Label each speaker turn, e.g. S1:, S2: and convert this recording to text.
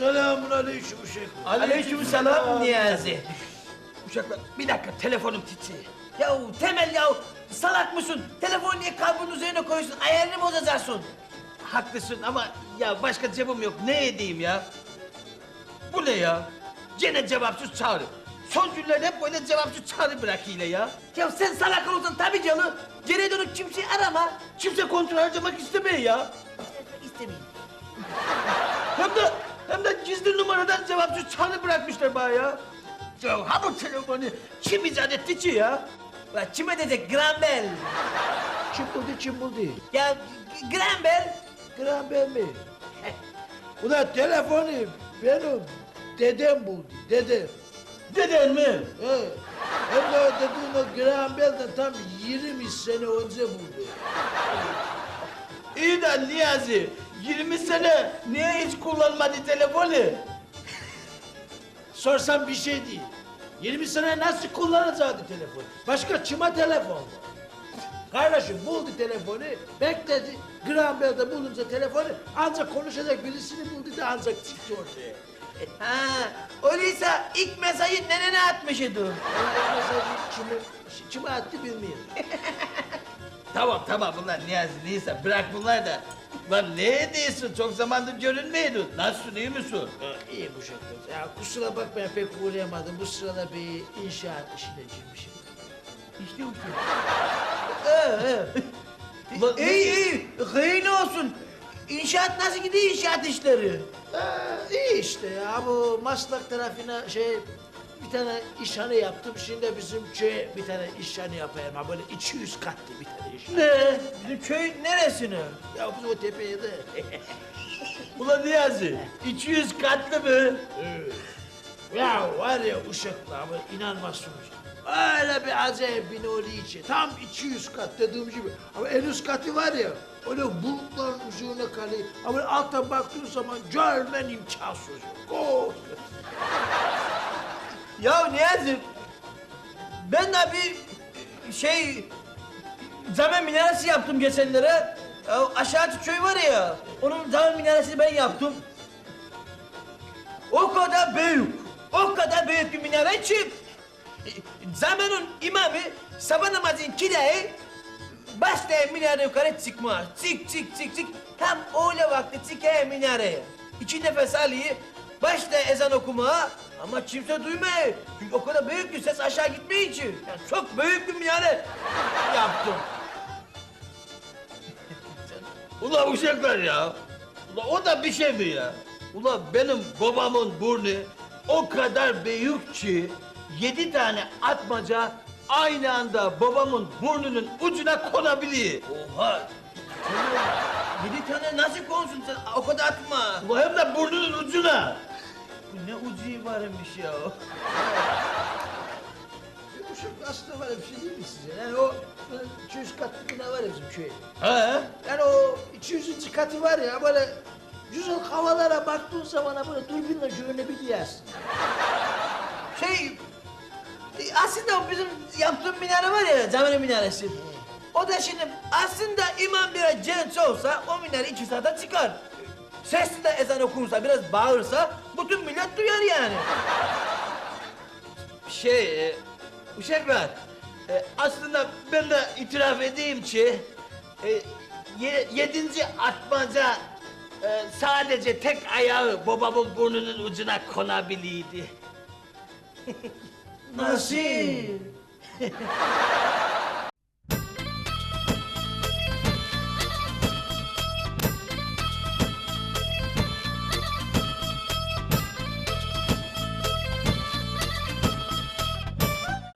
S1: Selamun aleyküm uşak.
S2: Aleykümselam Niyazi.
S3: Uşaklar bir dakika telefonum titriyor.
S2: Ya Temel ya salak mısın? Telefonu niye kalbinin üzerine koyuyorsun? Ayarını bozacaksın.
S3: Haklısın ama ya başka cevabım yok. Ne edeyim ya? Bu ne ya? Gene cevapsız çağrı. Son günlerde hep böyle cevapsız çağrı bırakıyla ya.
S2: Ya sen salak olursan tabii canım. Geriye dönüp kimseyi arama.
S3: Kimse kontrol harcamak istemiyor ya.
S2: İstemiyorum.
S3: Hem de hem de gizli numaradan cevapsız çağrı bırakmışlar bana ya. Ya ha bu telefonu kim icat etti ki ya?
S2: Lan kime dedik Grambel?
S1: Kim buldu kim buldu?
S2: Ya Grambel.
S1: Graham Bell mi? Ulan telefonu benim dedem buldu, dedem.
S3: Deden mi?
S1: He. Hem de o dediğin o Graham Bell'den tam 20 sene önce buldu.
S3: İyi de Niyazi 20 sene niye hiç kullanmadı telefonu?
S1: Sorsam bir şey değil. 20 sene nasıl kullanacaktı telefon? Başka çıma telefon var. Kardeşim buldu telefonu, bekledi. Graham Bell'de bulunca telefonu ancak konuşacak birisini buldu da ancak çıktı ortaya.
S2: Ha, öyleyse ilk mesajı nenene atmışydı.
S1: Ondan mesajı kime, kime attı bilmiyorum.
S3: Tamam tamam bunlar Niyazi neyse bırak bunlar da. Lan ne ediyorsun çok zamandır görünmüyordun. Nasılsın iyi misin?
S1: Ha, İyi bu şekilde. Ya kusura bakmayın pek uğrayamadım. Bu sırada bir inşaat işine girmişim.
S3: İşte o ki.
S2: Ulan iyi iyi, hayırlı olsun. İnşaat nasıl gidiyor inşaat işleri?
S1: Ha, iyi işte ya bu Maslak tarafına şey bir tane işhane yaptım. Şimdi bizim köye bir tane işhane yapayım. Ha böyle 200 katlı bir tane işhane.
S2: Ne? Bizim köy neresine?
S1: Ya biz o tepeye de.
S3: Ulan Niyazi 200 katlı mı?
S1: ya var ya uşaklar inanmazsınız. Öyle bir acayip bir nuri içi. Tam 200 kat dediğim gibi. Ama en üst katı var ya. Öyle bulutların üzerine kalıyor. Ama alttan baktığın zaman görmen imkansız. Oh.
S2: Ya Niyazi, ben de bir şey zaman minaresi yaptım geçenlere. Ya aşağıdaki köy var ya, onun zaman minaresini ben yaptım. O kadar büyük, o kadar büyük bir minare ki zamanın imamı sabah namazın kireyi başlayan minare yukarı çıkma. Çık çık çık çık. Tam öyle vakti çıkıyor minareye. İki nefes alıyor. Başla ezan okuma ama kimse duymuyor. Çünkü o kadar büyük ki ses aşağı gitmiyor için. Yani çok büyük bir minare yaptım.
S3: Ulan uşaklar ya. Ulan o da bir şey mi ya? Ulan benim babamın burnu o kadar büyük ki yedi tane atmaca aynı anda babamın burnunun ucuna konabiliyor.
S2: Oha! Yedi tane nasıl konsun sen? O kadar atma.
S3: Ulan hem de burnunun ucuna.
S2: Ne ucu varmış ya.
S1: Uşak aslında var bir şey değil mi size? Yani o böyle 200 katlı bina var bizim köye.
S3: He?
S1: Yani o 200. katı var ya böyle güzel havalara baktığın zaman ha böyle dürbünle görünebiliyorsun.
S2: Şey, e, aslında o bizim yaptığım minare var ya, cami minaresi. O da şimdi aslında imam biraz genç olsa o minare iki saate çıkar. Sesli de ezan okunsa, biraz bağırsa bütün millet duyar yani.
S3: Şey, e, uşaklar, e, aslında ben de itiraf edeyim ki... E, ye- yedinci atmaca e, sadece tek ayağı babamın burnunun ucuna konabiliydi.
S2: Nasıl?